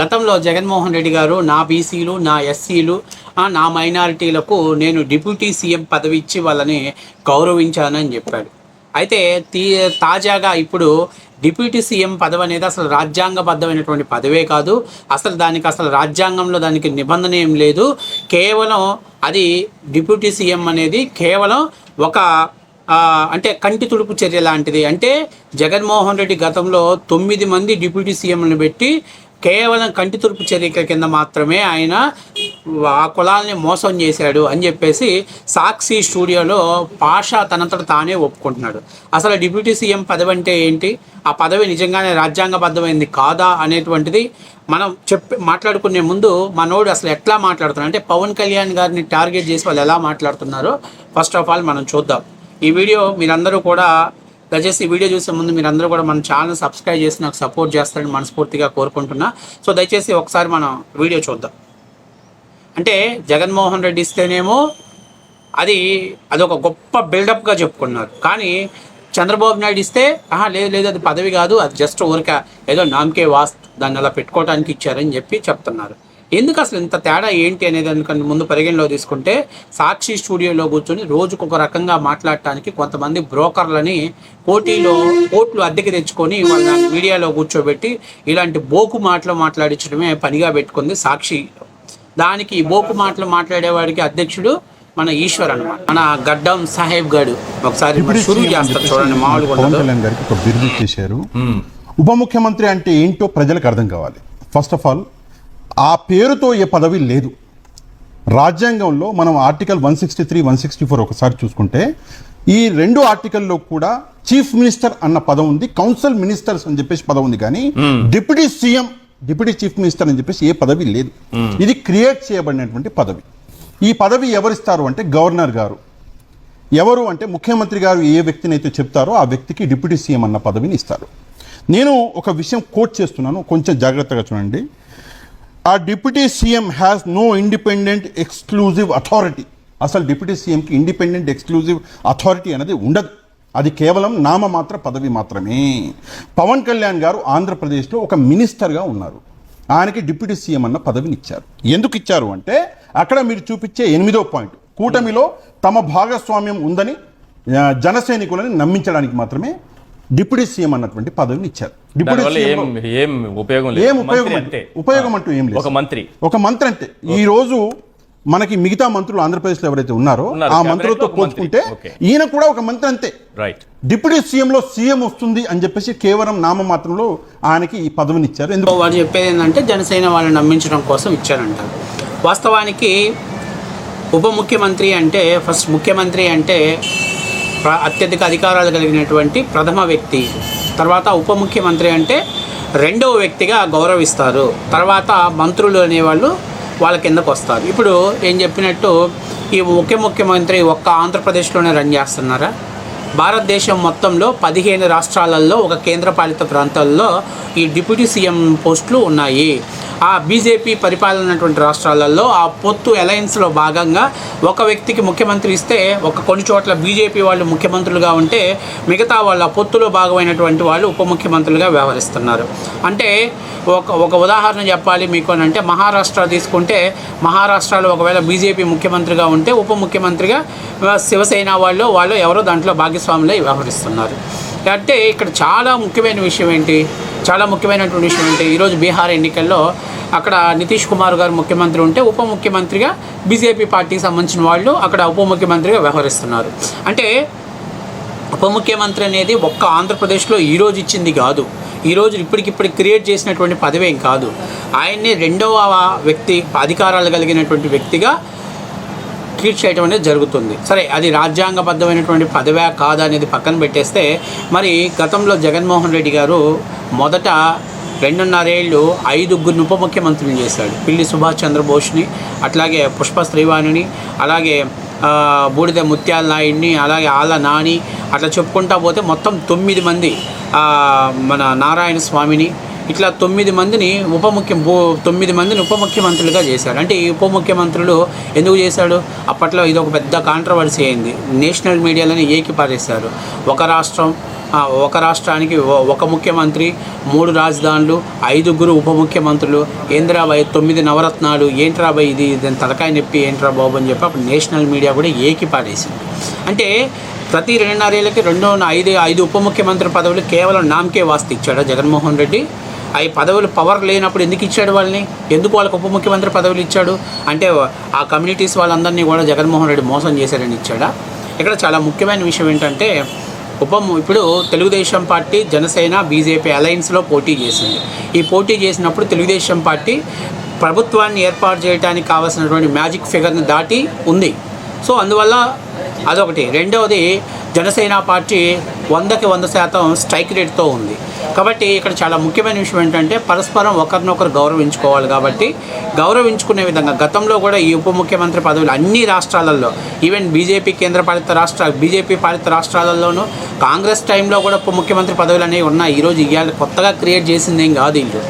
గతంలో జగన్మోహన్ రెడ్డి గారు నా బీసీలు నా ఎస్సీలు నా మైనారిటీలకు నేను డిప్యూటీ సీఎం పదవి ఇచ్చి వాళ్ళని గౌరవించానని చెప్పాడు. అయితే తీ తాజాగా ఇప్పుడు డిప్యూటీ సీఎం పదవి అనేది అసలు రాజ్యాంగబద్ధమైనటువంటి పదవే కాదు. అసలు దానికి అసలు రాజ్యాంగంలో దానికి నిబంధన ఏం లేదు. కేవలం అది డిప్యూటీ సీఎం అనేది కేవలం ఒక అంటే కంటి తుడుపు చర్య లాంటిది. అంటే జగన్మోహన్ రెడ్డి గతంలో తొమ్మిది మంది డిప్యూటీ సీఎంలను పెట్టి కేవలం కంటి తుర్పు చరిత్ర కింద మాత్రమే ఆయన ఆ కులాల్ని మోసం చేశాడు అని చెప్పేసి సాక్షి స్టూడియోలో పాషా తనంతట తానే ఒప్పుకుంటున్నాడు. అసలు డిప్యూటీ సీఎం పదవి అంటే ఏంటి? ఆ పదవి నిజంగానే రాజ్యాంగబద్ధమైంది కాదా అనేటువంటిది మనం చెప్పి మాట్లాడుకునే ముందు మనోడు అసలు ఎట్లా మాట్లాడుతున్నారు అంటే పవన్ కళ్యాణ్ గారిని టార్గెట్ చేసి వాళ్ళు ఎలా మాట్లాడుతున్నారో ఫస్ట్ ఆఫ్ ఆల్ మనం చూద్దాం. ఈ వీడియో మీరందరూ కూడా దయచేసి ఈ వీడియో చూసే ముందు మీరు అందరూ కూడా మన ఛానల్ సబ్స్క్రైబ్ చేసి నాకు సపోర్ట్ చేస్తారని మనస్ఫూర్తిగా కోరుకుంటున్నా. సో దయచేసి ఒకసారి మనం వీడియో చూద్దాం. అంటే జగన్మోహన్ రెడ్డి ఇస్తేనేమో అది అదొక గొప్ప బిల్డప్గా చెప్పుకున్నారు. కానీ చంద్రబాబు నాయుడు ఇస్తే ఆహా లేదు లేదు అది పదవి కాదు అది జస్ట్ ఊరిక ఏదో నామకే వాస్తు దాన్ని అలా పెట్టుకోవడానికి ఇచ్చారని చెప్పి చెప్తున్నారు. ఎందుకు అసలు ఇంత తేడా ఏంటి అనేది అందుకని ముందు పరిగణలో తీసుకుంటే సాక్షి స్టూడియోలో కూర్చొని రోజుకు ఒక రకంగా మాట్లాడటానికి కొంతమంది బ్రోకర్లని పోటీలో కోట్లు అద్దెకి తెచ్చుకొని వాళ్ళ మీడియాలో కూర్చోబెట్టి ఇలాంటి బోకు మాటలు మాట్లాడించడమే పనిగా పెట్టుకుంది సాక్షి. దానికి ఈ బోకు మాటలు మాట్లాడేవాడికి అధ్యక్షుడు మన ఈశ్వర్ అన్నమాట. మన గడ్డం సాహెబ్ గాడు. ఒకసారి చూడండి మామూలుగా ఉప ముఖ్యమంత్రి అంటే ఏంటో ప్రజలకు అర్థం కావాలి. ఫస్ట్ ఆఫ్ ఆల్ ఆ పేరుతో ఏ పదవి లేదు. రాజ్యాంగంలో మనం article one sixty three one sixty four ఒకసారి చూసుకుంటే ఈ రెండు ఆర్టికల్లో కూడా చీఫ్ మినిస్టర్ అన్న పదం ఉంది కౌన్సిల్ మినిస్టర్స్ అని చెప్పేసి పదం ఉంది కానీ deputy CM deputy chief minister అని చెప్పేసి ఏ పదవి లేదు. ఇది క్రియేట్ చేయబడినటువంటి పదవి. ఈ పదవి ఎవరిస్తారు అంటే గవర్నర్ గారు. ఎవరు అంటే ముఖ్యమంత్రి గారు ఏ వ్యక్తిని అయితే చెప్తారో ఆ వ్యక్తికి డిప్యూటీ సీఎం అన్న పదవిని ఇస్తారు. నేను ఒక విషయం కోట్ చేస్తున్నాను కొంచెం జాగ్రత్తగా చూడండి. ఆ deputy CM has no independent exclusive authority. అసలు డిప్యూటీ సీఎంకి ఇండిపెండెంట్ ఎక్స్క్లూజివ్ అథారిటీ అనేది ఉండదు. అది కేవలం నామమాత్ర పదవి మాత్రమే. పవన్ కళ్యాణ్ గారు ఆంధ్రప్రదేశ్లో ఒక మినిస్టర్గా ఉన్నారు. ఆయనకి డిప్యూటీ సీఎం అన్న పదవిని ఇచ్చారు ఎందుకు ఇచ్చారు అంటే అక్కడ మీరు చూపించే ఎనిమిదో పాయింట్. కూటమిలో తమ భాగస్వామ్యం ఉందని జనసైనికులని నమ్మించడానికి మాత్రమే డిప్యూటీ సీఎం అన్నటువంటి పదవిని ఇచ్చారు. డిప్యూటీ ఏం సీఎంలో ఏం ఉపయోగం ఏం లేదు ఉపయోగం మంత్రి అంటే అంతే ఉపయోగం అంటూ ఏం లేదు. ఒక మంత్రి. ఒక మంత్రి అంటే ఈ రోజు మనకి మిగతా మంత్రులు ఆంధ్రప్రదేశ్లో ఎవరైతే ఉన్నారో. ఆ మంత్రులతో. పోల్చుకుంటే. ఈయన కూడా ఒక మంత్రి అంతే. రైట్ డిప్యూటీ సీఎం లో సీఎం వస్తుంది అని చెప్పేసి కేవలం నామమాత్రంలో ఆయనకి ఈ పదవిని ఇచ్చారు. ఎందుకు? వాడు చెప్పేది ఏంటంటే జనసేన వాళ్ళని నమ్మించడం కోసం ఇచ్చారంటారు వాస్తవానికి ఉప ముఖ్యమంత్రి అంటే ఫస్ట్ ముఖ్యమంత్రి అంటే అత్యధిక అధికారాలు కలిగినటువంటి ప్రథమ వ్యక్తి. తర్వాత ఉప ముఖ్యమంత్రి అంటే రెండవ వ్యక్తిగా గౌరవిస్తారు. తర్వాత మంత్రులు అనేవాళ్ళు వాళ్ళ కిందకు వస్తారు. ఇప్పుడు ఏం చెప్పినట్టు ఈ ముఖ్య ముఖ్యమంత్రి ఒక్క ఆంధ్రప్రదేశ్లోనే రన్ చేస్తున్నారా? భారతదేశం మొత్తంలో పదిహేను రాష్ట్రాలలో ఒక కేంద్రపాలిత ప్రాంతాల్లో ఈ డిప్యూటీ సీఎం పోస్టులు ఉన్నాయి. ఆ బీజేపీ పరిపాలన రాష్ట్రాలలో ఆ పొత్తు అలయన్స్లో భాగంగా ఒక వ్యక్తికి ముఖ్యమంత్రి ఇస్తే ఒక కొన్ని చోట్ల బీజేపీ వాళ్ళు ముఖ్యమంత్రులుగా ఉంటే మిగతా వాళ్ళ పొత్తులో భాగమైనటువంటి వాళ్ళు ఉప ముఖ్యమంత్రులుగా వ్యవహరిస్తున్నారు. అంటే ఒక ఒక ఉదాహరణ చెప్పాలి మీకు అని అంటే మహారాష్ట్ర తీసుకుంటే మహారాష్ట్రలో ఒకవేళ బీజేపీ ముఖ్యమంత్రిగా ఉంటే ఉప ముఖ్యమంత్రిగా శివసేన వాళ్ళు వాళ్ళు ఎవరో దాంట్లో భాగస్వాములై వ్యవహరిస్తున్నారు. అంటే ఇక్కడ చాలా ముఖ్యమైన విషయం ఏంటి? చాలా ముఖ్యమైనటువంటి విషయం ఏంటి? ఈరోజు బీహార్ ఎన్నికల్లో అక్కడ నితీష్ కుమార్ గారు ముఖ్యమంత్రి ఉంటే ఉప ముఖ్యమంత్రిగా బీజేపీ పార్టీకి సంబంధించిన వాళ్ళు అక్కడ ఉప ముఖ్యమంత్రిగా వ్యవహరిస్తున్నారు. అంటే ఉప ముఖ్యమంత్రి అనేది ఒక్క ఆంధ్రప్రదేశ్లో ఈ రోజు ఇచ్చింది కాదు. ఈ రోజు ఇప్పటికిప్పుడు క్రియేట్ చేసినటువంటి పదవేం కాదు. ఆయన్ని రెండవ వ్యక్తి అధికారాలు కలిగినటువంటి వ్యక్తిగా ట్వీట్ చేయడం అనేది జరుగుతుంది. సరే అది రాజ్యాంగబద్ధమైనటువంటి పదవా కాదా అనేది పక్కన పెట్టేస్తే మరి గతంలో జగన్మోహన్ రెడ్డి గారు మొదట రెండున్నరేళ్ళు ఐదుగురిని ఉప ముఖ్యమంత్రిని చేశాడు. పిల్లి సుభాష్ చంద్రబోస్ని అట్లాగే పుష్ప శ్రీవాణిని అలాగే బూడిద ముత్యాల నాయుడిని అలాగే ఆల నాని అట్లా చెప్పుకుంటా పోతే మొత్తం తొమ్మిది మంది మన నారాయణ స్వామిని ఇట్లా తొమ్మిది మందిని ఉప ముఖ్య తొమ్మిది మందిని ఉప ముఖ్యమంత్రులుగా చేశాడు అంటే ఈ ఉప ముఖ్యమంత్రులు ఎందుకు చేశాడు? అప్పట్లో ఇది ఒక పెద్ద కాంట్రవర్సీ అయింది. నేషనల్ మీడియాలని ఏకి పారేశారు ఒక రాష్ట్రం ఒక రాష్ట్రానికి ఒక ముఖ్యమంత్రి మూడు రాజధానులు ఐదుగురు ఉప ముఖ్యమంత్రులు. ఏంద్రాబాయ్ తొమ్మిది నవరత్నాలు ఏంట్రాబాయ్ ఇది? దాని తలకాయ నొప్పి ఏంట్రా బాబు అని చెప్పి అప్పుడు నేషనల్ మీడియా కూడా ఏకిపారేసింది. అంటే ప్రతి రెండున్నరేళ్ళకి రెండు ఐదు ఐదు ఉప ముఖ్యమంత్రి పదవులు కేవలం నామకే వాస్తి ఇచ్చాడా జగన్మోహన్ రెడ్డి? ఆ పదవులు పవర్ లేనప్పుడు ఎందుకు ఇచ్చాడు వాళ్ళని? ఎందుకు వాళ్ళకి ఉప ముఖ్యమంత్రి పదవులు ఇచ్చాడు? అంటే ఆ కమ్యూనిటీస్ వాళ్ళందరినీ కూడా జగన్మోహన్ రెడ్డి మోసం చేశారని ఇచ్చాడా? ఇక్కడ చాలా ముఖ్యమైన విషయం ఏంటంటే ఉప ఇప్పుడు తెలుగుదేశం పార్టీ జనసేన బీజేపీ అలయన్స్లో పోటీ చేసింది. ఈ పోటీ చేసినప్పుడు తెలుగుదేశం పార్టీ ప్రభుత్వాన్ని ఏర్పాటు చేయడానికి కావాల్సినటువంటి మ్యాజిక్ ఫిగర్ని దాటి ఉంది. సో అందువల్ల అదొకటి. రెండవది జనసేన పార్టీ వందకి వంద శాతం స్ట్రైక్ రేట్తో ఉంది. కాబట్టి ఇక్కడ చాలా ముఖ్యమైన విషయం ఏంటంటే పరస్పరం ఒకరినొకరు గౌరవించుకోవాలి కాబట్టి గౌరవించుకునే విధంగా గతంలో కూడా ఈ ఉప ముఖ్యమంత్రి పదవులు అన్ని రాష్ట్రాలలో ఈవెన్ బీజేపీ కేంద్ర పాలిత రాష్ట్ర బీజేపీ పాలిత రాష్ట్రాలలోనూ కాంగ్రెస్ టైంలో కూడా ఉప ముఖ్యమంత్రి పదవులు అనేవి ఉన్నాయి. ఈరోజు ఇవాళ కొత్తగా క్రియేట్ చేసింది ఏం కాదు ఇల్లు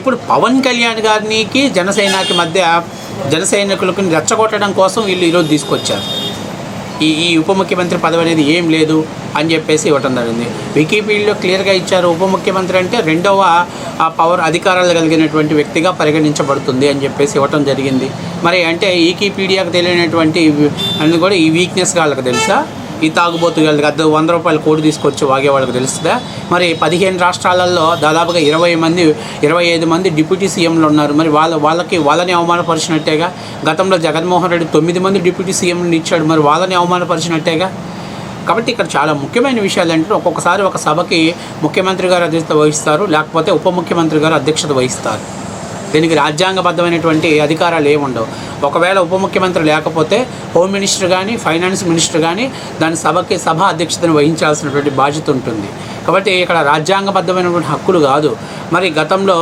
ఇప్పుడు పవన్ కళ్యాణ్ గారికి జనసేనకి మధ్య జనసైనికులకు రెచ్చగొట్టడం కోసం వీళ్ళు ఈరోజు తీసుకొచ్చారు. ఈ ఈ ఉప ముఖ్యమంత్రి పదవి అనేది ఏం లేదు అని చెప్పేసి ఇవ్వటం జరిగింది. వికీపీడియాలో క్లియర్గా ఇచ్చారు ఉప ముఖ్యమంత్రి అంటే రెండవ ఆ పవర్ అధికారాలు కలిగినటువంటి వ్యక్తిగా పరిగణించబడుతుంది అని చెప్పేసి ఇవ్వటం జరిగింది. మరి అంటే ఈకీపీడియాకు తెలియనటువంటి అని కూడా ఈ వీక్నెస్ వాళ్ళకి తెలుసా? ఈ తాగుబోతు వాళ్ళకి వంద రూపాయల కోడి తీసుకొచ్చి వాగే వాళ్ళకి తెలుస్తుందా? మరి పదిహేను రాష్ట్రాలలో దాదాపుగా ఇరవై మంది ఇరవై ఐదు మంది డిప్యూటీ సీఎంలు ఉన్నారు. మరి వాళ్ళ వాళ్ళకి వాళ్ళని అవమానపరిచినట్టేగా? గతంలో జగన్మోహన్ రెడ్డి తొమ్మిది మంది డిప్యూటీ సీఎంలు ఇచ్చాడు. మరి వాళ్ళని అవమానపరిచినట్టేగా? కాబట్టి ఇక్కడ చాలా ముఖ్యమైన విషయాలు ఏంటంటే ఒక్కొక్కసారి ఒక సభకి ముఖ్యమంత్రి గారు అధ్యక్షత వహిస్తారు లేకపోతే ఉప ముఖ్యమంత్రి గారు అధ్యక్షత వహిస్తారు. దీనికి రాజ్యాంగబద్ధమైనటువంటి అధికారాలు ఏమి ఉండవు. ఒకవేళ ఉప ముఖ్యమంత్రి లేకపోతే హోమ్ మినిస్టర్ కానీ ఫైనాన్స్ మినిస్టర్ కానీ దాని సభకి సభ అధ్యక్షతను వహించాల్సినటువంటి బాధ్యత ఉంటుంది. కాబట్టి ఇక్కడ రాజ్యాంగబద్ధమైనటువంటి హక్కులు కాదు. మరి గతంలో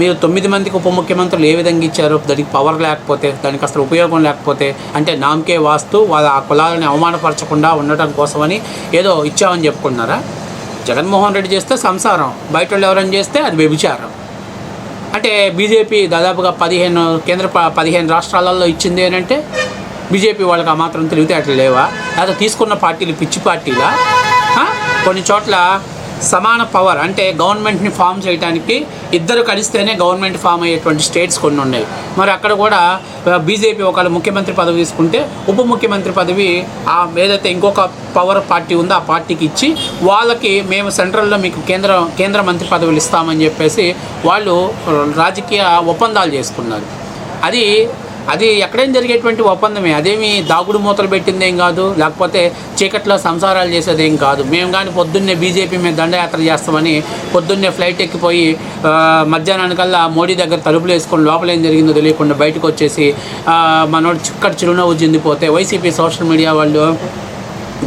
మీరు తొమ్మిది మందికి ఉప ముఖ్యమంత్రులు ఏ విధంగా ఇచ్చారు? దానికి పవర్ లేకపోతే దానికి అసలు ఉపయోగం లేకపోతే అంటే నామకే వాస్తు వాళ్ళ ఆ కులాలని అవమానపరచకుండా ఉండటం కోసమని ఏదో ఇచ్చామని చెప్పుకున్నారా జగన్మోహన్ రెడ్డి చేస్తే సంసారం బయట వాళ్ళు ఎవరైనా చేస్తే అది వ్యభిచారం. అంటే బీజేపీ దాదాపుగా పదిహేను కేంద్ర పదిహేను రాష్ట్రాలలో ఇచ్చింది ఏంటంటే బీజేపీ వాళ్ళకి ఆ మాత్రం తెలివితేటలు లేవా? లేదా తీసుకున్న పార్టీలు పిచ్చి పార్టీలా? కొన్ని చోట్ల సమాన పవర్ అంటే గవర్నమెంట్ని ఫామ్ చేయడానికి ఇద్దరు కలిస్తేనే గవర్నమెంట్ ఫామ్ అయ్యేటువంటి స్టేట్స్ కొన్ని ఉన్నాయి. మరి అక్కడ కూడా బీజేపీ ఒకవేళ ముఖ్యమంత్రి పదవి తీసుకుంటే ఉప ముఖ్యమంత్రి పదవి ఆ ఏదైతే ఇంకొక పవర్ పార్టీ ఉందో ఆ పార్టీకి ఇచ్చి వాళ్ళకి మేము సెంట్రల్లో మీకు కేంద్ర కేంద్ర మంత్రి పదవులు ఇస్తామని చెప్పేసి వాళ్ళు రాజకీయ ఒప్పందాలు చేసుకున్నారు. అది అది ఎక్కడైనా జరిగేటువంటి ఒప్పందమే. అదేమి దాగుడు మూతలు పెట్టిందేం కాదు లేకపోతే చీకట్లో సంసారాలు చేసేదేం కాదు. మేము కానీ పొద్దున్నే బీజేపీ మీద దండయాత్ర చేస్తామని పొద్దున్నే ఫ్లైట్ ఎక్కిపోయి మధ్యాహ్నానికల్లా మోడీ దగ్గర తలుపులు వేసుకొని లోపల ఏం జరిగిందో తెలియకుండా బయటకు వచ్చేసి మనోడు చిక్కడ చిరునవ్వు చెందిపోతే వైసీపీ సోషల్ మీడియా వాళ్ళు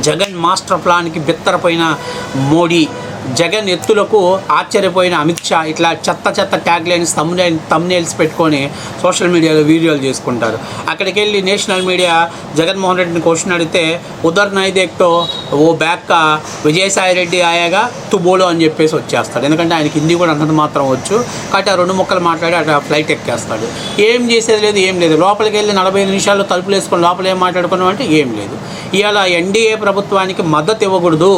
జగన్ మాస్టర్ ప్లాన్కి బిత్తరపోయిన మోడీ జగన్ ఎత్తులకు ఆశ్చర్యపోయిన అమిత్ షా ఇట్లా చెత్త చెత్త ట్యాగ్ తమ్నే తమ్నైల్ తమ్నేల్స్ పెట్టుకొని సోషల్ మీడియాలో వీడియోలు చేసుకుంటారు. అక్కడికి వెళ్ళి నేషనల్ మీడియా జగన్మోహన్ రెడ్డిని క్వశ్చన్ అడిగితే ఉదర్ నైదేక్తో ఓ బ్యాక్ విజయసాయి రెడ్డి ఆయాగా తుబోలో అని చెప్పేసి వచ్చేస్తాడు. ఎందుకంటే ఆయనకి హిందీ కూడా అంతంత మాత్రం వచ్చు. కాబట్టి ఆ రెండు ముక్కలు మాట్లాడి అట్లా ఫ్లైట్ ఎక్కేస్తాడు. ఏం చేసేది లేదు ఏం లేదు. లోపలికి వెళ్ళి నలభై ఐదు నిమిషాల్లో తలుపులు వేసుకొని లోపల ఏం మాట్లాడుకున్నాం అంటే ఏం లేదు. ఇవాళ ఎన్డీఏ ప్రభుత్వానికి మద్దతు ఇవ్వకూడదు.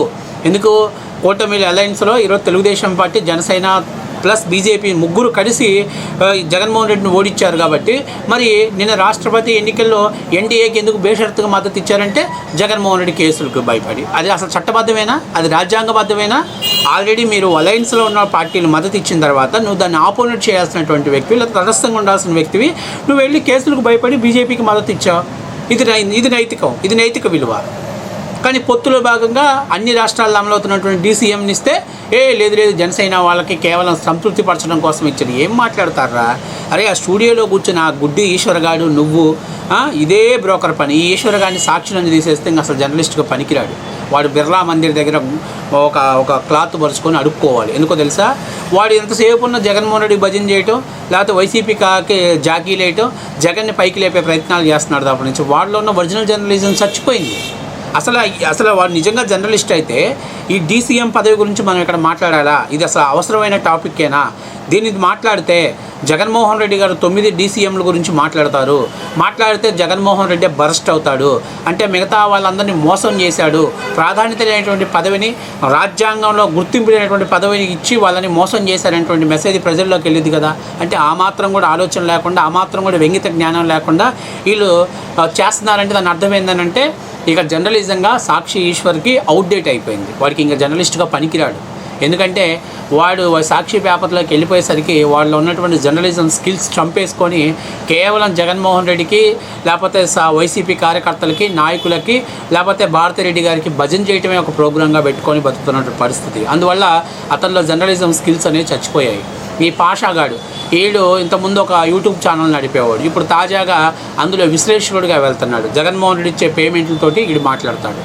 ఎందుకు కూటమి అలయన్స్లో ఈరోజు Telugu Desam party Janasena plus BJP ముగ్గురు కలిసి జగన్మోహన్ రెడ్డిని ఓడించారు కాబట్టి మరి నిన్న రాష్ట్రపతి ఎన్నికల్లో ఎన్డీఏకి ఎందుకు బేషరతుగా మద్దతు ఇచ్చారంటే జగన్మోహన్ రెడ్డి కేసులకు భయపడి. అది అసలు చట్టబద్ధమేనా? అది రాజ్యాంగబద్ధమేనా? ఆల్రెడీ మీరు అలయన్స్లో ఉన్న పార్టీలు మద్దతు ఇచ్చిన తర్వాత నువ్వు దాన్ని ఆపోనెంట్ చేయాల్సినటువంటి వ్యక్తివి లేదా తటస్థంగా ఉండాల్సిన వ్యక్తివి నువ్వు వెళ్ళి కేసులకు భయపడి బీజేపీకి మద్దతు ఇచ్చావు. ఇది నై- ఇది నైతికం. ఇది నైతిక విలువ. కానీ పొత్తులో భాగంగా అన్ని రాష్ట్రాల్లో అమలవుతున్నటువంటి డీసీఎంని ఇస్తే ఏ లేదు లేదు జనసేన వాళ్ళకి కేవలం సంతృప్తి పరచడం కోసం ఇచ్చారు. ఏం మాట్లాడతారా? అరే ఆ స్టూడియోలో కూర్చున్న ఆ గుడ్డి ఈశ్వరగాడు నువ్వు ఇదే బ్రోకర్ పని. ఈ ఈశ్వరగాడిని సాక్షి నుంచి తీసేస్తే ఇంకా అసలు జర్నలిస్ట్గా పనికిరాడు. వాడు బిర్లా మందిర్ దగ్గర ఒక ఒక క్లాత్ పరుచుకొని అడుక్కోవాలి. ఎందుకో తెలుసా? వాడు ఎంతసేపు ఉన్న జగన్మోహన్ రెడ్డి భజన చేయటం లేకపోతే వైసీపీ కాకి జాకీ లేయటం జగన్ని పైకి లేపే ప్రయత్నాలు చేస్తున్నాడు తప్పటి నుంచి. వాడిలో ఉన్న ఒరిజినల్ జర్నలిజం చచ్చిపోయింది. అసలు అసలు వాడు నిజంగా జర్నలిస్ట్ అయితే ఈ డీసీఎం పదవి గురించి మనం ఇక్కడ మాట్లాడాలా? ఇది అసలు అవసరమైన టాపిక్కేనా దీన్ని మాట్లాడితే జగన్మోహన్ రెడ్డి గారు తొమ్మిది డీసీఎంల గురించి మాట్లాడతారు. మాట్లాడితే జగన్మోహన్ రెడ్డి బరస్ట్ అవుతాడు. అంటే మిగతా వాళ్ళందరినీ మోసం చేశాడు. ప్రాధాన్యత లేనటువంటి పదవిని రాజ్యాంగంలో గుర్తింపు లేనటువంటి పదవిని ఇచ్చి వాళ్ళని మోసం చేశారనేటువంటి మెసేజ్ ప్రజల్లోకి వెళ్ళింది కదా. అంటే ఆ మాత్రం కూడా ఆలోచన లేకుండా ఆ మాత్రం కూడా వ్యంగిత జ్ఞానం లేకుండా వీళ్ళు చేస్తున్నారంటే దాని అర్థం ఏంటంటే ఇక జర్నలిజంగా సాక్షి ఈశ్వర్కి అవుట్డేట్ అయిపోయింది. వాడికి ఇంకా జర్నలిస్ట్గా పనికిరాడు. ఎందుకంటే వాడు సాక్షి పేపర్లోకి వెళ్ళిపోయేసరికి వాళ్ళు ఉన్నటువంటి జర్నలిజం స్కిల్స్ చంపేసుకొని కేవలం జగన్మోహన్ రెడ్డికి లేకపోతే వైసీపీ కార్యకర్తలకి నాయకులకి లేకపోతే భారతిరెడ్డి గారికి భజన చేయటమే ఒక ప్రోగ్రాంగా పెట్టుకొని బతుకుతున్నటువంటి పరిస్థితి. అందువల్ల అతనిలో జర్నలిజం స్కిల్స్ అనేవి చచ్చిపోయాయి. ఈ పాషాగాడు వీడు ఇంతకుముందు ఒక యూట్యూబ్ ఛానల్ నడిపేవాడు. ఇప్పుడు తాజాగా అందులో విశ్లేషకుడిగా వెళ్తున్నాడు. జగన్మోహన్ రెడ్డి ఇచ్చే పేమెంట్లతోటి వీడు మాట్లాడతాడు.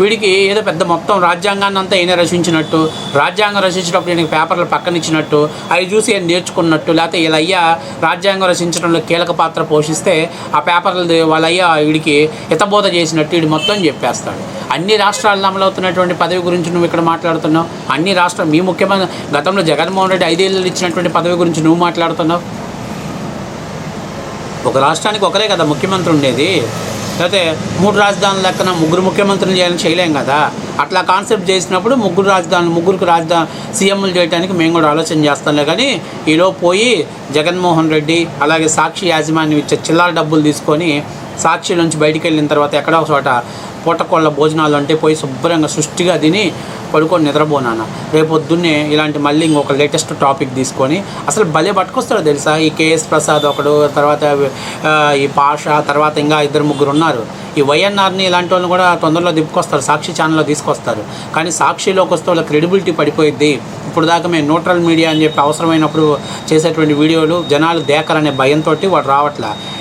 వీడికి ఏదో పెద్ద మొత్తం రాజ్యాంగాన్ని అంతా ఈయన రచించినట్టు రాజ్యాంగం రచించినప్పుడు ఈయనకి పేపర్లు పక్కన ఇచ్చినట్టు అవి చూసి ఈయన నేర్చుకున్నట్టు లేకపోతే వీళ్ళ అయ్యా రాజ్యాంగం రచించడంలో కీలక పాత్ర పోషిస్తే ఆ పేపర్లు వాళ్ళయ్యా వీడికి హితబోధ చేసినట్టు వీడు మొత్తం చెప్పేస్తాడు. అన్ని రాష్ట్రాల్లో అమలవుతున్నటువంటి పదవి గురించి నువ్వు ఇక్కడ మాట్లాడుతున్నావు? అన్ని రాష్ట్రాలు మీ ముఖ్యమైన గతంలో జగన్మోహన్ రెడ్డి ఐదేళ్ళు ఇచ్చినటువంటి పదవి గురించి నువ్వు మాట్లాడుతున్నావు? ఒక రాష్ట్రానికి ఒకరే కదా ముఖ్యమంత్రి ఉండేది. లేకపోతే మూడు రాజధానుల లెక్కన ముగ్గురు ముఖ్యమంత్రులు చేయాలని చేయలేం కదా. అట్లా కాన్సెప్ట్ చేసినప్పుడు ముగ్గురు రాజధానులు ముగ్గురికి రాజధాని సీఎంలు చేయడానికి మేము కూడా ఆలోచన చేస్తాంలే కానీ ఈలో పోయి జగన్మోహన్ రెడ్డి అలాగే సాక్షి యాజమాన్యం ఇచ్చే చిల్లర డబ్బులు తీసుకొని సాక్షి నుంచి బయటికి వెళ్ళిన తర్వాత ఎక్కడో ఒక చోట పూటకోళ్ళ భోజనాలు అంటే పోయి శుభ్రంగా సృష్టిగా తిని పడుకొని నిద్రపోనాను. రేపు పొద్దున్నే ఇలాంటి మళ్ళీ ఇంకొక లేటెస్ట్ టాపిక్ తీసుకొని అసలు భలే పట్టుకొస్తారో తెలుసా? ఈ కేఎస్ ప్రసాద్ ఒకడు తర్వాత ఈ పాష తర్వాత ఇంకా ఇద్దరు ముగ్గురు ఉన్నారు. ఈ వైఎన్ఆర్ని ఇలాంటి వాళ్ళని కూడా తొందరలో దిప్పుకొస్తారు సాక్షి ఛానల్లో తీసుకొస్తారు. కానీ సాక్షిలోకి వస్తే వాళ్ళ క్రెడిబిలిటీ పడిపోయింది ఇప్పుడు దాకా మేము న్యూట్రల్ మీడియా అని చెప్పి అవసరమైనప్పుడు చేసేటువంటి వీడియోలు జనాలు దేకరనే భయంతో వాడు రావట్లా.